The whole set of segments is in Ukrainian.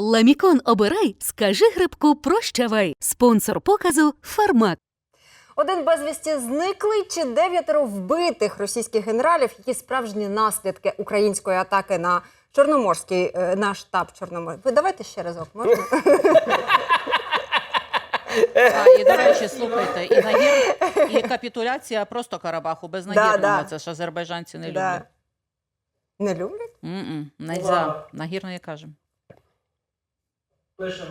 Ламікон обирай, скажи грибку прощавай. Спонсор показу Фармак. Один безвісті зниклий чи дев'ятеро вбитих російських генералів, які справжні наслідки української атаки на Чорноморський е, на штаб Чорноморський. Ви давайте ще разок. Можна? А, і до речі, слухайте, і нагір, і капітуляція просто Карабаху без нагірного. да. Це ж азербайджанці не Да. люблять. Не люблять? М-м, Нельзя. Нагірної кажемо. Пишемо.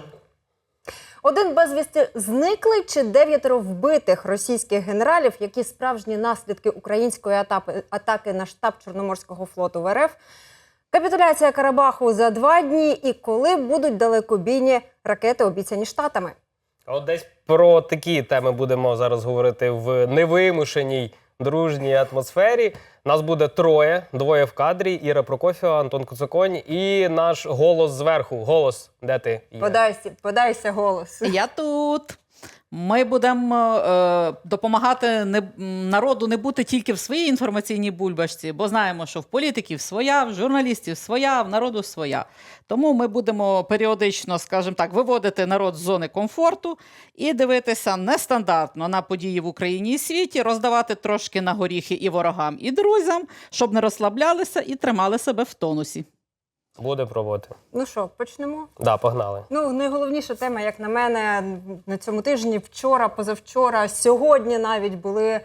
Один безвісті зниклий чи дев'ятеро вбитих російських генералів, які справжні наслідки української атаки, атаки на штаб Чорноморського флоту в РФ. Капітуляція Карабаху за два дні і коли будуть далекобійні ракети, обіцяні штатами. От десь про такі теми будемо зараз говорити в невимушеній дружній атмосфері. Нас буде троє, двоє в кадрі: Іра Прокофєва, Антон Куцаконь і наш голос зверху. Голос, де ти? Іра? Подайся, подайся голос. Я тут. Ми будемо е, допомагати не, народу не бути тільки в своїй інформаційній бульбашці, бо знаємо, що в політиків своя, в журналістів своя, в народу своя. Тому ми будемо періодично, скажімо так, виводити народ з зони комфорту і дивитися нестандартно на події в Україні і світі, роздавати трошки на горіхи і ворогам, і друзям, щоб не розслаблялися і тримали себе в тонусі. Буде проводити. Ну що, почнемо? Да, погнали. Ну, найголовніша тема, як на мене, на цьому тижні, вчора, позавчора, сьогодні навіть були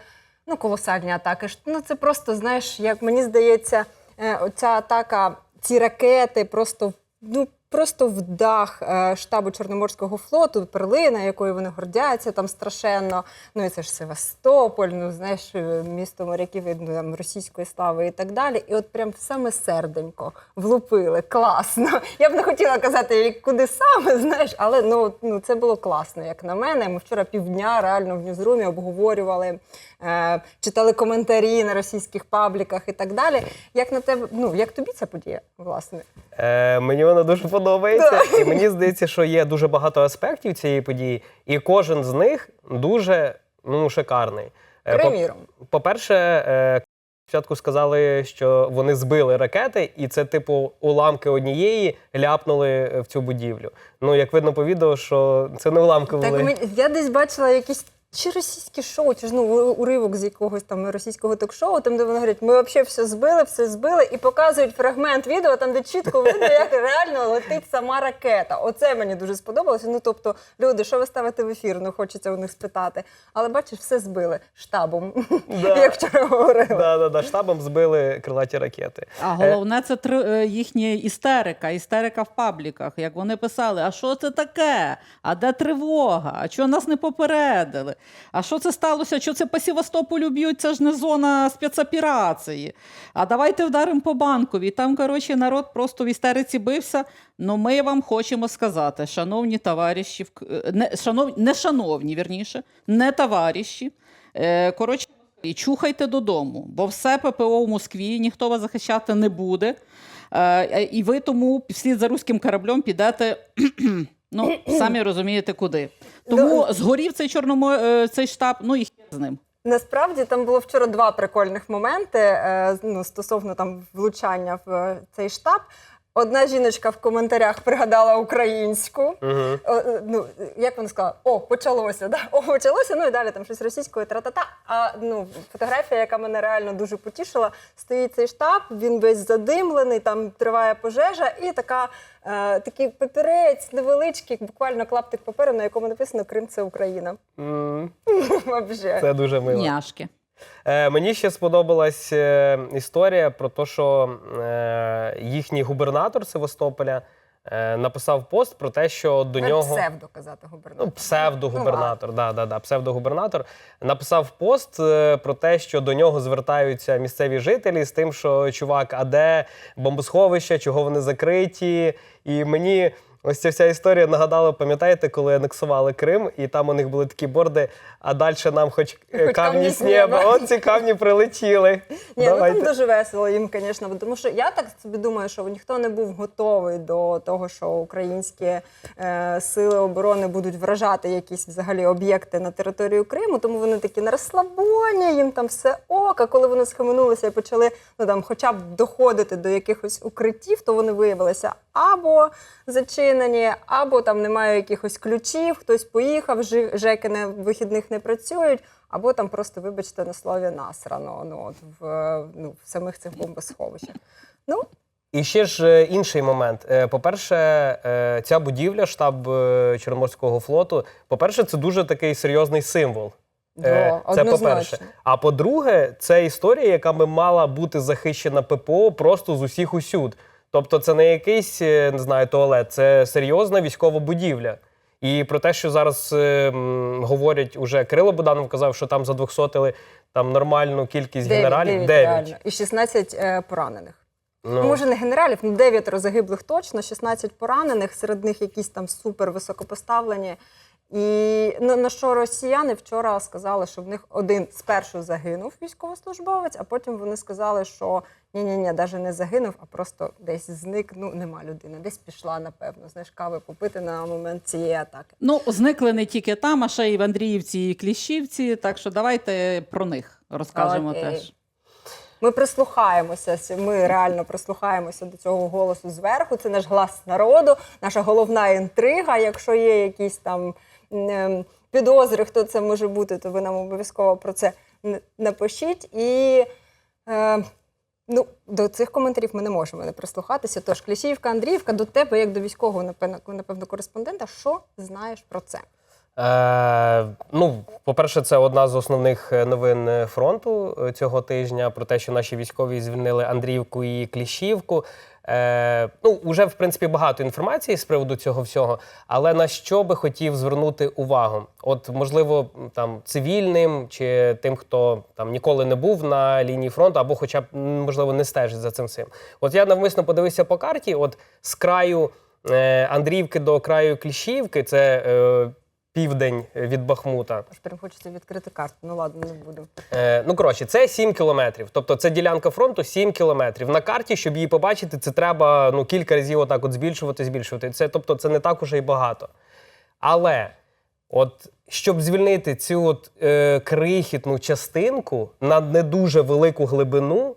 ну, колосальні атаки. Ну, це просто, знаєш, як мені здається, ця оця атака, ці ракети просто, ну, просто в дах е, штабу Чорноморського флоту, перлина, якою вони гордяться там страшенно. Ну і це ж Севастополь, ну знаєш, е, місто моряків ну, там, російської слави і так далі. І от прям саме серденько влупили. Класно. Я б не хотіла казати, куди саме, знаєш, але ну, ну це було класно, як на мене. Ми вчора півдня реально в ньюзрумі обговорювали, е, читали коментарі на російських пабліках і так далі. Як на тебе, ну як тобі ця подія, власне? Е, мені вона дуже подобається, і мені здається, що є дуже багато аспектів цієї події, і кожен з них дуже ну, шикарний. Е, Приміром. По-перше, е, спочатку сказали, що вони збили ракети, і це, типу, уламки однієї ляпнули в цю будівлю. Ну, як видно по відео, що це не уламки Так були. ми, я десь бачила якісь чи російське шоу, чи ж ну уривок з якогось там російського ток-шоу, там де вони говорять, ми взагалі все збили, все збили, і показують фрагмент відео, там де чітко видно, як реально летить сама ракета. Оце мені дуже сподобалося. Ну тобто, люди, що ви ставите в ефір? Ну хочеться у них спитати. Але бачиш, все збили штабом, Да. як вчора говорили. Да, да, да, штабом збили крилаті ракети. А головне це три, е, їхня істерика, істерика в пабліках. Як вони писали: а що це таке? А де тривога? А чого нас не попередили? А що це сталося? Що це по Севастополю б'ють? Це ж не зона спецоперації. А давайте вдаримо по банкові. Там, коротше, народ просто в істериці бився. Ну, ми вам хочемо сказати, шановні товариші, е, не, шанов, не шановні, вірніше, не товариші. Е, коротше, чухайте додому, бо все ППО в Москві ніхто вас захищати не буде. Е, і ви тому вслід за руським кораблем підете. Ну, самі розумієте, куди. Тому згорів цей чорному е, цей штаб, ну і хер з ним. Насправді там було вчора два прикольних моменти е, ну, стосовно там влучання в е, цей штаб. Одна жіночка в коментарях пригадала українську. Угу. О, ну, як вона сказала, о, почалося, да? О, почалося, ну і далі там щось російською тра-та-та. А ну, фотографія, яка мене реально дуже потішила, стоїть цей штаб, він весь задимлений, там триває пожежа, і така, е, такий папірець невеличкий, буквально клаптик паперу, на якому написано Крим це Україна. Вообще. Це дуже мило. Няшки. Е, мені ще сподобалась е, історія про те, що е, їхній губернатор Севастополя е, написав пост про те, що до нього. псевдо казати губернатор. Ну, псевдогубернатор, да, да, да, псевдогубернатор написав пост е, про те, що до нього звертаються місцеві жителі з тим, що чувак, а де бомбосховища, чого вони закриті. І мені ось ця вся історія нагадала, пам'ятаєте, коли анексували Крим, і там у них були такі борди, а далі нам хоч, е, Хоч камні з неба. От ці камні прилетіли. Ні, Давайте. ну там дуже весело їм, звісно, тому що я так собі думаю, що ніхто не був готовий до того, що українські е, сили оборони будуть вражати якісь взагалі об'єкти на територію Криму, тому вони такі на розслабоні, їм там все ок. А коли вони схаменулися і почали ну там, хоча б доходити до якихось укриттів, то вони виявилися або зачинені, зачинені, або там немає якихось ключів, хтось поїхав, ЖЕКи на вихідних не працюють, або там просто, вибачте, на слові насрано ну, от в, ну, в самих цих бомбосховищах. Ну, І ще ж е, інший момент. Е, По-перше, е, ця будівля, штаб Чорноморського флоту, по-перше, це дуже такий серйозний символ. Це по-перше. А по-друге, це історія, яка би мала бути захищена ППО просто з усіх усюд. Тобто, це не якийсь е, не знаю, туалет, це серйозна військова будівля. І про те, що зараз е, м, говорять, уже Кирило Буданов казав, що там задвохсотили там нормальну кількість Дев'ять, генералів. дев'ять, реально. І 16 е, поранених. Ну, Може, не генералів, ну 9 загиблих точно, 16 поранених, серед них якісь там супер високопоставлені. І ну, на що росіяни вчора сказали, що в них один спершу загинув військовослужбовець, а потім вони сказали, що ні-ні, ні навіть не загинув, а просто десь зник. Ну нема людини, десь пішла, напевно. Знаєш, кави попити на момент цієї атаки. Ну, зникли не тільки там, а ще й в Андріївці і Кліщівці. Так що давайте про них розкажемо Окей. теж. Ми прислухаємося, ми реально прислухаємося до цього голосу зверху. Це наш глас народу, наша головна інтрига. Якщо є якісь там підозри, хто це може бути, то ви нам обов'язково про це напишіть. І е, ну, до цих коментарів ми не можемо не прислухатися. Тож, Кліщівка, Андріївка, до тебе, як до військового, напевно, напевно, кореспондента, що знаєш про це? Е, ну, по-перше, це одна з основних е, новин е, фронту е, цього тижня про те, що наші військові звільнили Андріївку і Кліщівку. Е, ну, вже, в принципі, багато інформації з приводу цього всього. Але на що би хотів звернути увагу? От, можливо, там цивільним чи тим, хто там ніколи не був на лінії фронту, або хоча б можливо не стежить за цим всім. От я навмисно подивився по карті. От з краю е, Андріївки до краю Кліщівки, це. Е, південь від Бахмута. Аж прям хочеться відкрити карту. Ну ладно, не буду. Е, ну, коротше, це 7 кілометрів. Тобто це ділянка фронту 7 кілометрів. На карті, щоб її побачити, це треба ну, кілька разів отак от збільшувати, збільшувати. Це, тобто, це не так уже й багато. Але от щоб звільнити цю от, е, крихітну частинку на не дуже велику глибину,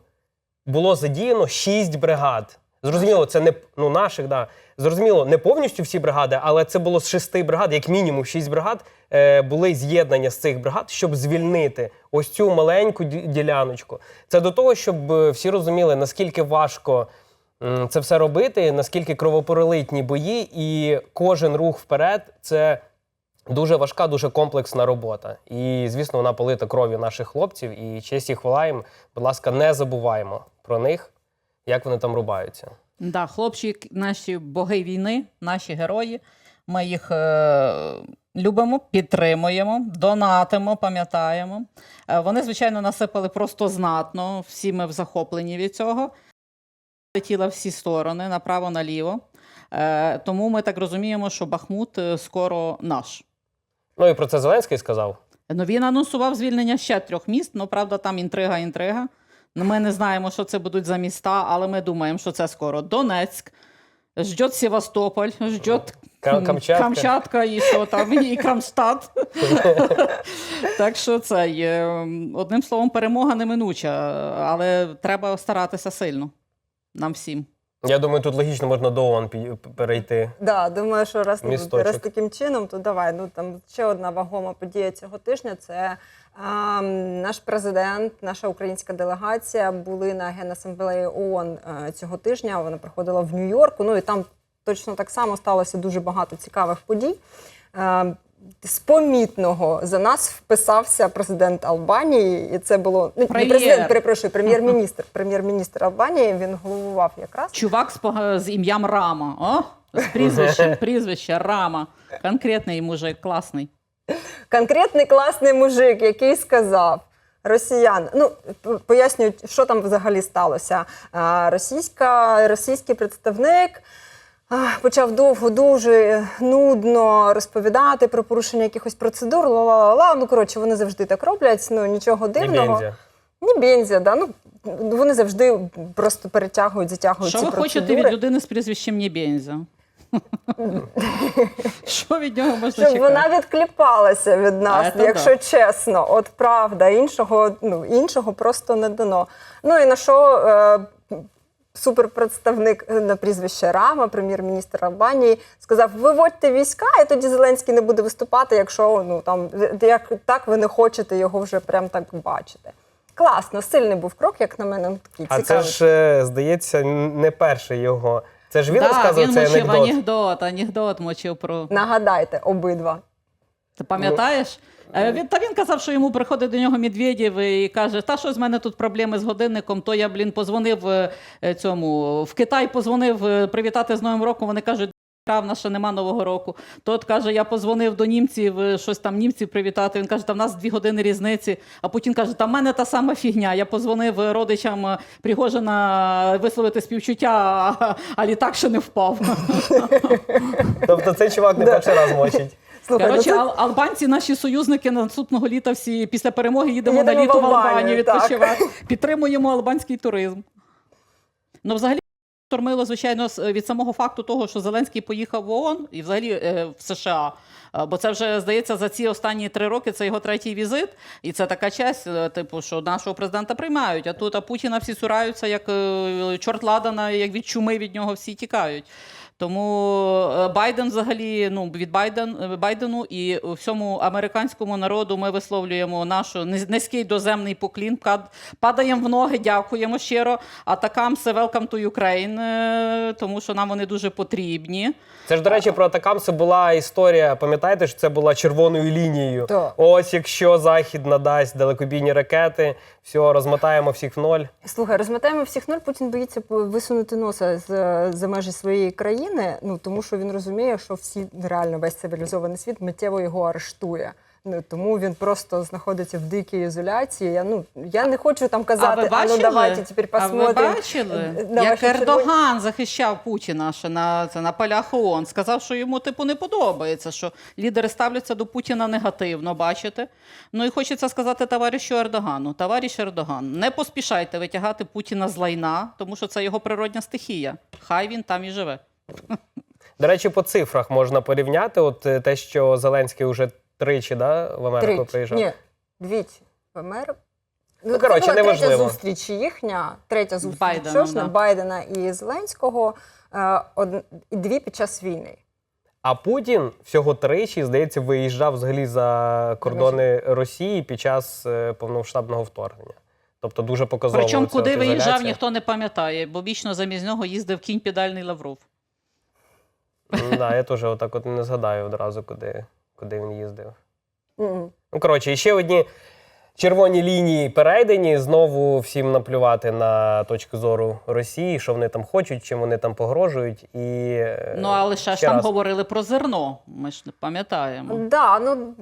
було задіяно 6 бригад. Зрозуміло, це не ну, наших, да. Зрозуміло, не повністю всі бригади, але це було з шести бригад, як мінімум шість бригад е, були з'єднання з цих бригад, щоб звільнити ось цю маленьку діляночку. Це до того, щоб е, всі розуміли, наскільки важко це все робити, наскільки кровопролитні бої, і кожен рух вперед це дуже важка, дуже комплексна робота. І, звісно, вона полита кров'ю наших хлопців. І честь і хвала їм, будь ласка, не забуваємо про них, як вони там рубаються. Да, хлопці, наші боги війни, наші герої. Ми їх е, любимо, підтримуємо, донатимо, пам'ятаємо. Е, вони, звичайно, насипали просто знатно. Всі ми в захопленні від цього. Летіла всі сторони, направо, наліво. Е, тому ми так розуміємо, що Бахмут е, скоро наш. Ну і про це Зеленський сказав. Ну, він анонсував звільнення ще трьох міст. Ну, правда, там інтрига, інтрига. Ми не знаємо, що це будуть за міста, але ми думаємо, що це скоро Донецьк, ждет Севастополь, ждет Камчатка. Камчатка і що там, і Кронштадт. так що це є. Одним словом, перемога неминуча, але треба старатися сильно. Нам всім. Я думаю, тут логічно можна до ООН перейти. Да, думаю, що раз, Місточок. раз таким чином, то давай. Ну там ще одна вагома подія цього тижня. Це а, наш президент, наша українська делегація були на генасамблеї ООН е, цього тижня. Вона проходила в Нью-Йорку. Ну і там точно так само сталося дуже багато цікавих подій. З помітного за нас вписався президент Албанії, і це було ну, не президент, перепрошую, прем'єр-міністр. Прем'єр-міністр Албанії він головував якраз. Чувак з, з ім'ям Рама. О, з прізвищем, прізвище Рама. Конкретний мужик, класний. конкретний класний мужик, який сказав. Росіян, ну пояснюють, що там взагалі сталося. Російська, російський представник почав довго дуже нудно розповідати про порушення якихось процедур. Ла-ла-ла-ла. Ну коротше, вони завжди так роблять. Ну нічого дивного. Ні, бензя, да. Ну вони завжди просто перетягують, затягують Що ці ви хочете від людини з прізвищем Нєбєнзя? Що від нього можна Щоб чекати? вона відкліпалася від нас, це якщо да. чесно. От правда, іншого, ну, іншого просто не дано. Ну і на що е, суперпредставник е, на прізвище Рама, прем'єр-міністр Албанії, сказав: виводьте війська, і тоді Зеленський не буде виступати, якщо ну там як так ви не хочете його вже прям так бачити. Класно, сильний був крок, як на мене, ну, такий А це ж е, здається не перший його. Це ж він да, розказував він цей мочив анекдот. анекдот, анекдот мочив про. Нагадайте обидва. Ти пам'ятаєш? Е, Він, та він казав, що йому приходить до нього Медведєв і каже: Та що з мене тут проблеми з годинником? То я, блін, позвонив е, е, цьому в Китай, позвонив е, привітати з Новим роком. Вони кажуть. «Та, в нас ще нема нового року. Тот каже, я позвонив до німців, е, щось там німців привітати. Він каже, та в нас дві години різниці. А Путін каже, та в мене та сама фігня. Я позвонив е, родичам е, Пригожина висловити співчуття, а, а літак ще не впав. Тобто цей чувак не перший раз мочить. Слухай, Коротше, ну, це- ал- албанці, наші союзники наступного літа всі після перемоги їдемо, Їдемо на літо в в Албанію, Албанію так. відпочивати. Підтримуємо албанський туризм. Ну, взагалі. Штормило, звичайно, з- від самого факту того, що Зеленський поїхав в ООН і взагалі е, в США. Е, Бо це вже здається за ці останні три роки це його третій візит, і це така честь, е, типу, що нашого президента приймають. А тут а Путіна всі цураються, як е, чорт ладана, як від чуми від нього всі тікають. Тому е, Байден взагалі ну від Байден е, Байдену і всьому американському народу ми висловлюємо нашу низ- низький доземний поклін. Падаємо в ноги, дякуємо щиро. Атакам все welcome to Ukraine, е, тому що нам вони дуже потрібні. Це ж, до речі, про Атакамси була історія. Пам'ятаєте, що це була червоною лінією. Так. Ось якщо Захід надасть далекобійні ракети, все, розмотаємо всіх в ноль. Слухай, розмотаємо всіх ноль. Путін боїться висунути носа з за межі своєї країни. Ну тому що він розуміє, що всі реально весь цивілізований світ миттєво його арештує. Ну тому він просто знаходиться в дикій ізоляції. Я ну я не хочу там казати, а ви а, ну бачили, давайте тепер а ви бачили, на як ваші червоні- Ердоган захищав Путіна ще на, це, на полях ООН, сказав, що йому типу не подобається, що лідери ставляться до Путіна негативно, бачите? Ну і хочеться сказати товаришу Ердогану. Товариш Ердоган, не поспішайте витягати Путіна з лайна, тому що це його природня стихія. Хай він там і живе. До речі, по цифрах можна порівняти. От е, те, що Зеленський вже тричі да, в Америку Тричі. приїжджав. Ні, двічі в Америку. Ну, це коротше, була третя неважливо. зустріч їхня, третя зустріч Байденом, точно, да. Байдена і Зеленського, е, од- і дві під час війни. А Путін всього тричі, здається, виїжджав взагалі за кордони Росії під час е, повномасштабного вторгнення. Тобто дуже показово. Причому ця куди от виїжджав, ізоляція. ніхто не пам'ятає, бо вічно замість нього їздив кінь педальний Лавров. М, Да, я теж отак от не згадаю одразу, куди, куди він їздив. М. Ну, коротше, і ще одні червоні лінії перейдені. Знову всім наплювати на точку зору Росії, що вони там хочуть, чим вони там погрожують. І, е, Ну, але ще ж там раз. говорили про зерно. Ми ж не пам'ятаємо. Да, ну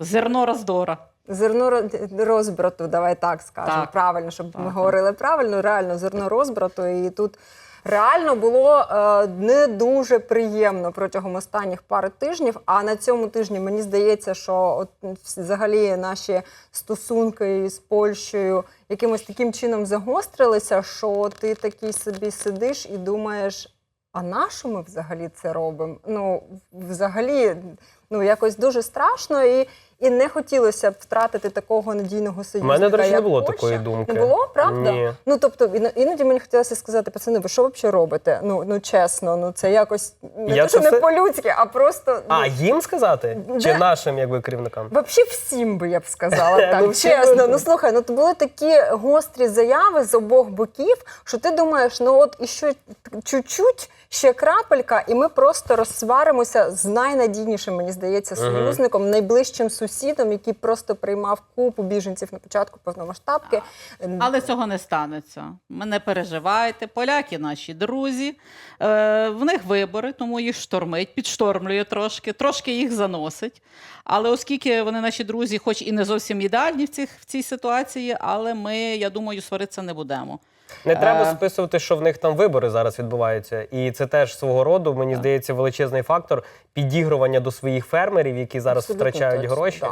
Зерно роздора. Зерно розбрату, давай так скажемо Так. правильно, щоб ми говорили правильно, реально зерно розбрату. І тут реально було е, не дуже приємно протягом останніх пари тижнів. А на цьому тижні мені здається, що от взагалі наші стосунки з Польщею якимось таким чином загострилися, що ти такий собі сидиш і думаєш. А на що ми взагалі це робимо? Ну, взагалі, ну якось дуже страшно, і, і не хотілося б втратити такого надійного У мене, до речі, не як було Польща. такої думки. Не було, правда? Ні. Ну тобто, іно- іноді мені хотілося сказати, пацани, ви що взагалі робите? Ну, ну чесно, ну це якось не Я те, що це не все- по-людськи, а просто А ну, їм сказати? Чи нашим якби керівникам? Взагалі всім би я б сказала Ну, так. всім чесно. би. Ну слухай, ну то були такі гострі заяви з обох боків, що ти думаєш, ну от і що чуть-чуть, ще крапелька, і ми просто розсваримося з найнадійнішим, мені здається, союзником, найближчим сусідом, який просто приймав купу біженців на початку повномасштабки. Але цього не станеться. Ви не переживайте. Поляки наші друзі. Е, в них вибори, тому їх штормить, підштормлює трошки, трошки їх заносить. Але оскільки вони наші друзі, хоч і не зовсім ідеальні в, цих, в цій ситуації, але ми, я думаю, сваритися не будемо. Не треба Е. списувати, що в них там вибори зараз відбуваються. І це теж свого роду, мені здається, величезний фактор підігрування до своїх фермерів, які зараз Абсолютно втрачають точно, гроші. да.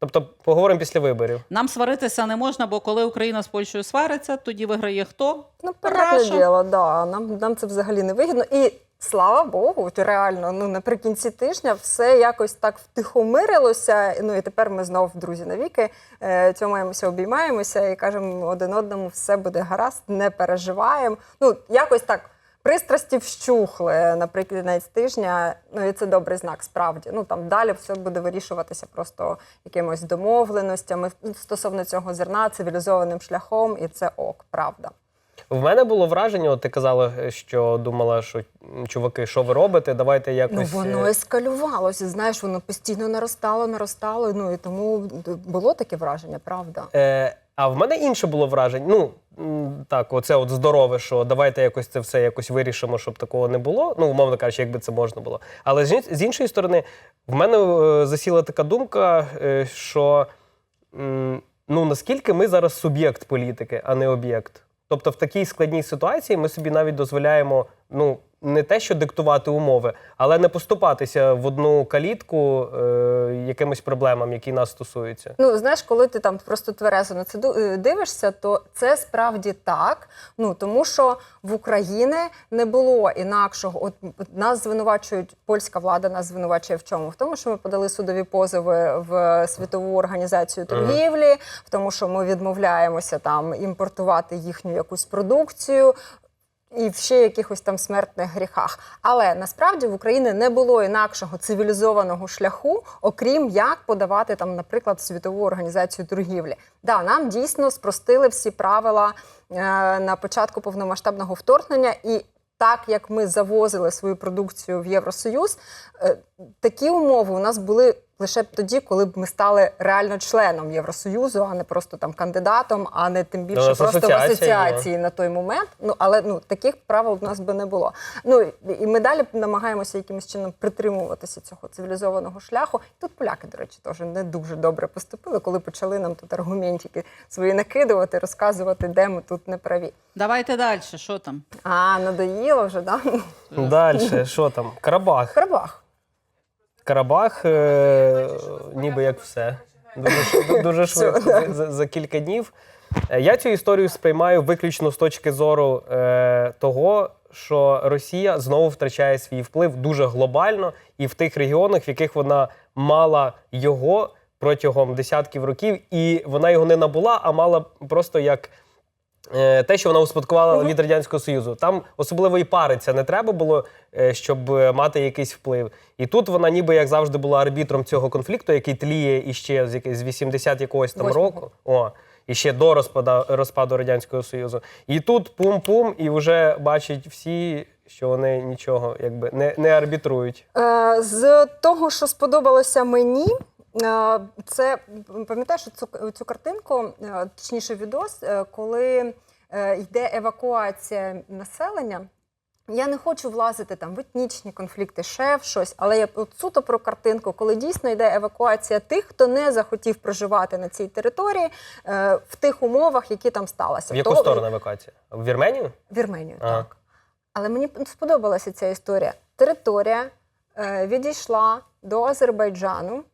Тобто, поговоримо після виборів. Нам сваритися не можна, бо коли Україна з Польщею свариться, тоді виграє хто? Ну, понятне Раша. діло, да. Нам, нам це взагалі не вигідно. І Слава Богу, от реально, ну наприкінці тижня все якось так втихомирилося. Ну і тепер ми знов друзі навіки е, цьомаємося, обіймаємося і кажемо один одному, все буде гаразд, не переживаємо. Ну якось так. Пристрасті вщухли наприкінець тижня. Ну і це добрий знак, справді. Ну там далі все буде вирішуватися просто якимось домовленостями стосовно цього зерна, цивілізованим шляхом, і це ок, правда. В мене було враження, от ти казала, що думала, що чуваки, що ви робите? Давайте якось. Ну воно е, ескалювалося. Знаєш, воно постійно наростало, наростало. Ну і тому було таке враження, правда. Е, а в мене інше було враження. Ну так, оце от здорове, що давайте якось це все якось вирішимо, щоб такого не було. Ну, умовно кажучи, якби це можна було. Але з, іншої сторони, в мене е, засіла така думка, е, що ну наскільки ми зараз суб'єкт політики, а не об'єкт. Тобто в такій складній ситуації ми собі навіть дозволяємо ну не те, що диктувати умови, але не поступатися в одну калітку е, якимось проблемам, які нас стосуються. Ну знаєш, коли ти там просто тверезо на це е, дивишся, то це справді так. Ну тому що в Україні не було інакшого. От нас звинувачують, польська влада нас звинувачує в чому? В тому, що ми подали судові позови в світову організацію торгівлі, в тому, що ми відмовляємося там імпортувати їхню якусь продукцію. І в ще якихось там смертних гріхах. Але насправді в Україні не було інакшого цивілізованого шляху, окрім як подавати там, наприклад, світову організацію торгівлі. Да, нам дійсно спростили всі правила е, на початку повномасштабного вторгнення, і так як ми завозили свою продукцію в Євросоюз, е, такі умови у нас були лише б тоді, коли б ми стали реально членом Євросоюзу, а не просто там кандидатом, а не тим більше Ну, просто в асоціації на той момент. Ну але ну таких правил у нас би не було. Ну і ми далі намагаємося якимось чином притримуватися цього цивілізованого шляху. Тут поляки, до речі, теж не дуже добре поступили, коли почали нам тут аргументики свої накидувати, розказувати, де ми тут не праві. Давайте далі, що там? А надоїло вже, да? Далі, що там? Карабах. Карабах. Карабах, е, ніби як все. Дуже, ш- дуже швидко, за, за, за кілька днів. Е, Я цю історію сприймаю виключно з точки зору е, того, що Росія знову втрачає свій вплив дуже глобально і в тих регіонах, в яких вона мала його протягом десятків років, і вона його не набула, а мала просто як. Е, Те, що вона успадкувала від радянського союзу, там особливо і париться не треба було, е, щоб е, мати якийсь вплив. І тут вона, ніби як завжди, була арбітром цього конфлікту, який тліє іще з яких- з 80 якогось там Восьмого. року. О, і ще до розпада, розпаду радянського союзу. І тут пум-пум, і вже бачать всі, що вони нічого якби не, не арбітрують. Е, З того, що сподобалося мені, це пам'ятаєш цю, цю картинку, е, точніше відос, е, коли е, йде евакуація населення. Я не хочу влазити там в етнічні конфлікти, ще в щось, але я от суто про картинку, коли дійсно йде евакуація тих, хто не захотів проживати на цій території е, в тих умовах, які там сталися. В яку Того- сторону евакуація? В Вірменію? Вірменію, Ага. так. Але мені сподобалася ця історія. Територія е, відійшла до Азербайджану.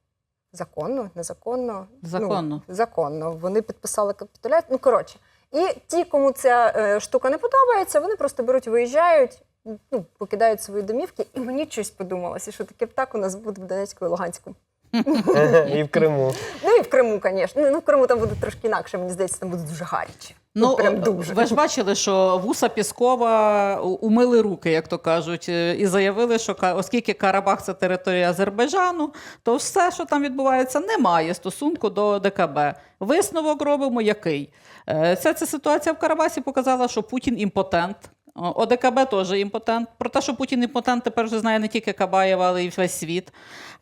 Законно, незаконно. Законно. Ну, законно. Вони підписали капітуляцію. Ну, коротше. І ті, кому ця е, штука не подобається, вони просто беруть, виїжджають, ну, покидають свої домівки. І мені щось подумалося, що таке б так у нас буде в Донецьку і Луганську. І в Криму. Ну і в Криму, звісно. Ну, в Криму там буде трошки інакше, мені здається, там буде дуже гаряче. Ну, прям дуже. ви ж бачили, що вуса Піскова умили руки, як то кажуть, е, і заявили, що ка- оскільки Карабах це територія Азербайджану, то все, що там відбувається, не має стосунку до ДКБ. Висновок робимо який? Е, Ця, ця ситуація в Карабасі показала, що Путін імпотент. ОДКБ теж імпотент. Про те, що Путін імпотент, тепер вже знає не тільки Кабаєва, але й весь світ.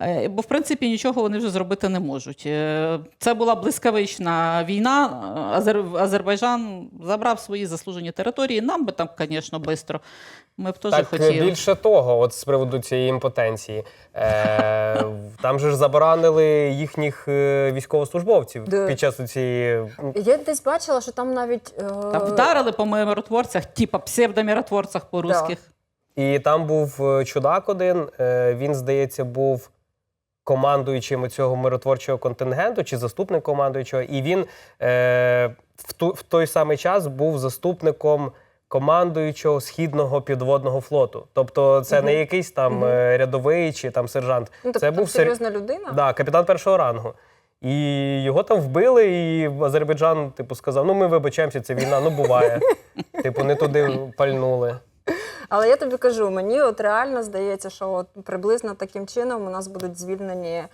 Е, Бо, в принципі, нічого вони вже зробити не можуть. Е, Це була блискавична війна. Азер... Азербайджан забрав свої заслужені території. Нам би там, звісно, швидко. Ми б теж Так хотіли. більше того, от з приводу цієї імпотенції, е, там же ж заборонили їхніх е, військовослужбовців Да. під час цієї. Я десь бачила, що там навіть. е, Там вдарили по миротворцях, типа псевдомиротворцях по-русських. І там був е, чудак один. е, Він, здається, був командуючим цього миротворчого контингенту чи заступник командуючого. І він е, в, ту, в той самий час був заступником командуючого східного підводного флоту. Тобто, це не якийсь там е, рядовий чи там сержант. Ну, тобто це був серйозна людина. Да, капітан першого рангу. І його там вбили, і Азербайджан, типу, сказав: ну ми вибачаємося, це війна, ну буває. типу, не туди пальнули. Але я тобі кажу, мені от реально здається, що от приблизно таким чином у нас будуть звільнені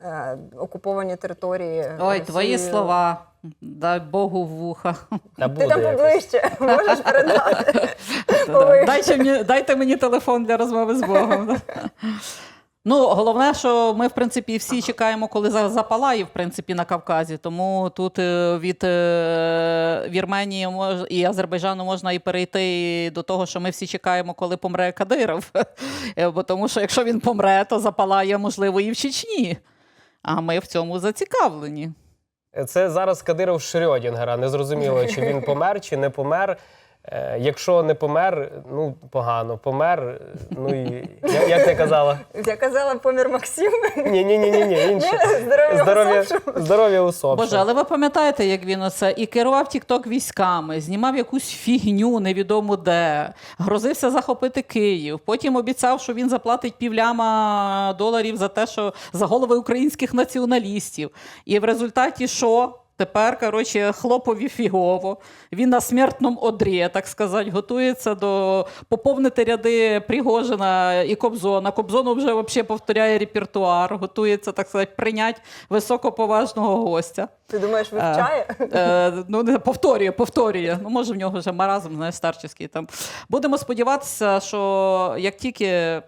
е, окуповані території. Ой, Росією. твої слова. Дай Богу в вуха. Та Ти там якось. поближче можеш передати. Дайте мені, дайте мені телефон для розмови з Богом. Ну, головне, що ми, в принципі, всі чекаємо, коли запалає, в принципі, на Кавказі. Тому тут е, від е, Вірменії і Азербайджану можна і перейти до того, що ми всі чекаємо, коли помре Кадиров. Е, Бо тому що якщо він помре, то запалає, можливо, і в Чечні. А ми в цьому зацікавлені. Це зараз Кадиров Шрьодінгера. Не зрозуміло, чи він помер, чи не помер. Е, Якщо не помер, ну погано. Помер, ну і як, як ти казала? Я казала помір Максим. Ні, ні, ні, ні, ні. Інше. Здоров'я Здоров'я, здоров'я усопшим. Боже, але ви пам'ятаєте, як він оце і керував Тікток військами, знімав якусь фігню, невідомо де, грозився захопити Київ. Потім обіцяв, що він заплатить півляма доларів за те, що за голови українських націоналістів. І в результаті що? Тепер, коротше, хлопові фігово. Він на смертному одрі, так сказати, готується до поповнити ряди Пригожина і Кобзона. Кобзону вже взагалі повторяє репертуар, готується, так сказати, прийняти високоповажного гостя. Ти думаєш, вивчає? Е, ну, не повторює, повторює. Ну, може, в нього вже маразм, знаєш, старческий там. Будемо сподіватися, що як тільки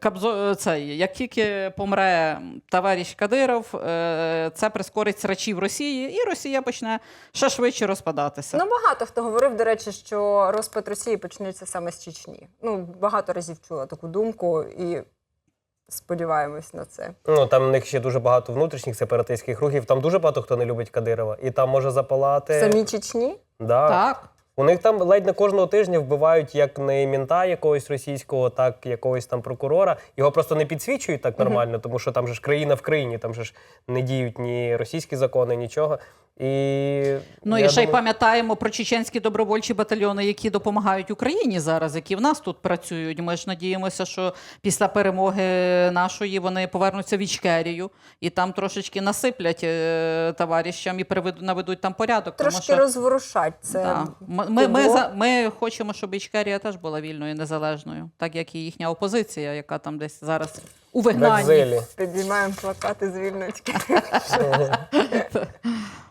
Кабзо, цей, як тільки помре товариш Кадиров, е, це прискорить срачі в Росії, і Росія почне ще швидше розпадатися. Ну, багато хто говорив, до речі, що розпад Росії почнеться саме з Чечні. Ну, багато разів чула таку думку і сподіваємось на це. Ну там в них ще дуже багато внутрішніх сепаратистських рухів. Там дуже багато хто не любить Кадирова. І там може запалати. Самі Чечні? Да. Так. У них там ледь не кожного тижня вбивають як не мінта якогось російського, так якогось там прокурора. Його просто не підсвічують так нормально, тому що там же ж країна в країні, там же ж не діють ні російські закони, нічого. І Ну і ще й думаю- пам'ятаємо про чеченські добровольчі батальйони, які допомагають Україні зараз, які в нас тут працюють. Ми ж надіємося, що після перемоги нашої вони повернуться в Ічкерію і там трошечки насиплять е, товаришам і наведуть там порядок. Трошки тому що, розворушать це. да. ми, ми, ми, за, ми хочемо, щоб Ічкерія теж була вільною і незалежною, так як і їхня опозиція, яка там десь зараз у вигнанні. Підіймаємо плакати з вільночки.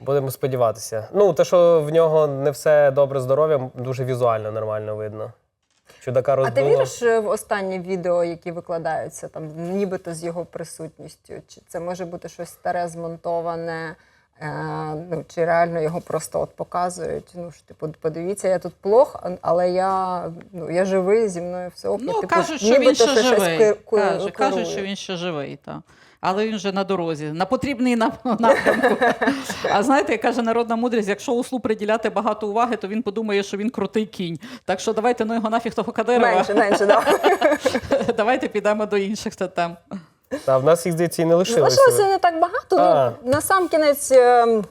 Будемо сподіватися. Ну, те, що в нього не все добре здоров'я, дуже візуально нормально видно. Чудака А ти віриш е, в останні відео, які викладаються там, нібито з його присутністю? Чи це може бути щось старе, змонтоване? Е, ну, чи реально його просто от показують? Ну ж типу, подивіться, я тут плох, але я, ну, я живий, зі мною все ок. Ну, типу, кажуть, що він ще живий. кажуть, що він ще живий, так. Але він вже на дорозі, на потрібний нам- напрямку. А знаєте, як каже народна мудрість, якщо услу приділяти багато уваги, то він подумає, що він крутий кінь. Так що давайте ну його нафіг того Кадирова. Менше, менше, да. Давайте підемо до інших тем. Та в нас їх здається і не лишилося. Залишилося не так багато. А. Ну, на сам кінець ем,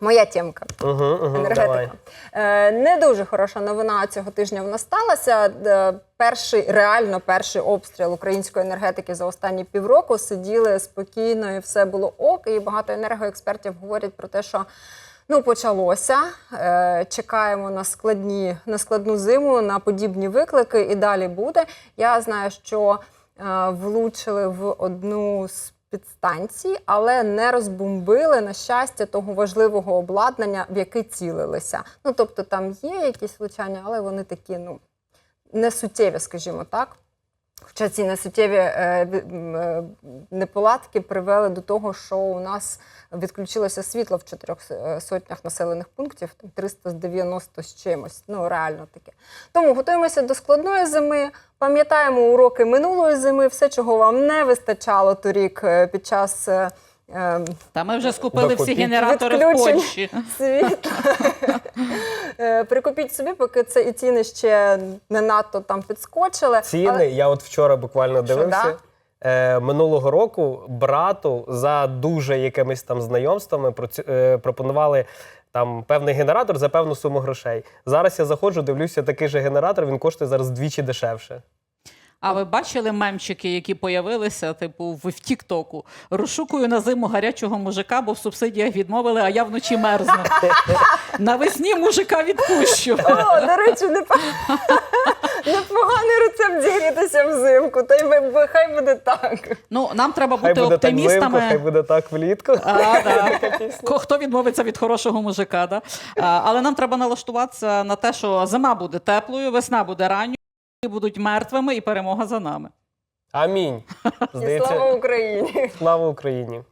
моя тємка. Угу, угу, енергетика. давай. Е, не дуже хороша новина цього тижня в нас сталася. Е, Перший реально перший обстріл української енергетики за останні півроку сиділи спокійно, і все було ок. І багато енергоекспертів говорять про те, що. Ну, почалося. Е, чекаємо на складні на складну зиму, на подібні виклики, і далі буде. Я знаю, що влучили в одну з підстанцій, але не розбомбили на щастя того важливого обладнання, в яке цілилися. Ну тобто там є якісь влучання, але вони такі, ну не суттєві, скажімо так. Хоча ці несуттєві е, е, неполадки привели до того, що у нас відключилося світло в чотирьох е, сотнях населених пунктів, там 390 з чимось. Ну реально таке. Тому готуємося до складної зими. Пам'ятаємо уроки минулої зими, все, чого вам не вистачало торік під час. Е, е, Та ми вже скупили всі генератори в Польщі. Е, Прикупіть собі, поки це і ціни ще не надто там підскочили. Ціни, Але- я от вчора буквально дивився. да? Е, минулого року брату за дуже якимись там знайомствами е, пропонували Там певний генератор за певну суму грошей. Зараз я заходжу, дивлюся, такий же генератор, він коштує зараз вдвічі дешевше. А ви бачили мемчики, які появилися, типу, в, в Тіктоку? Розшукую на зиму гарячого мужика, бо в субсидіях відмовили, а я вночі мерзну. Навесні мужика відпущу. О, до речі, непо- непоганий рецепт зігрітися взимку. Та й хай буде так. Ну, нам треба Хай бути буде так взимку, оптимістами. хай буде так влітку. А, да. Хто відмовиться від хорошого мужика, да? а, але нам треба налаштуватися на те, що зима буде теплою, весна буде ранньою, будуть мертвими, і перемога за нами. Амінь. І слава Україні! слава Україні.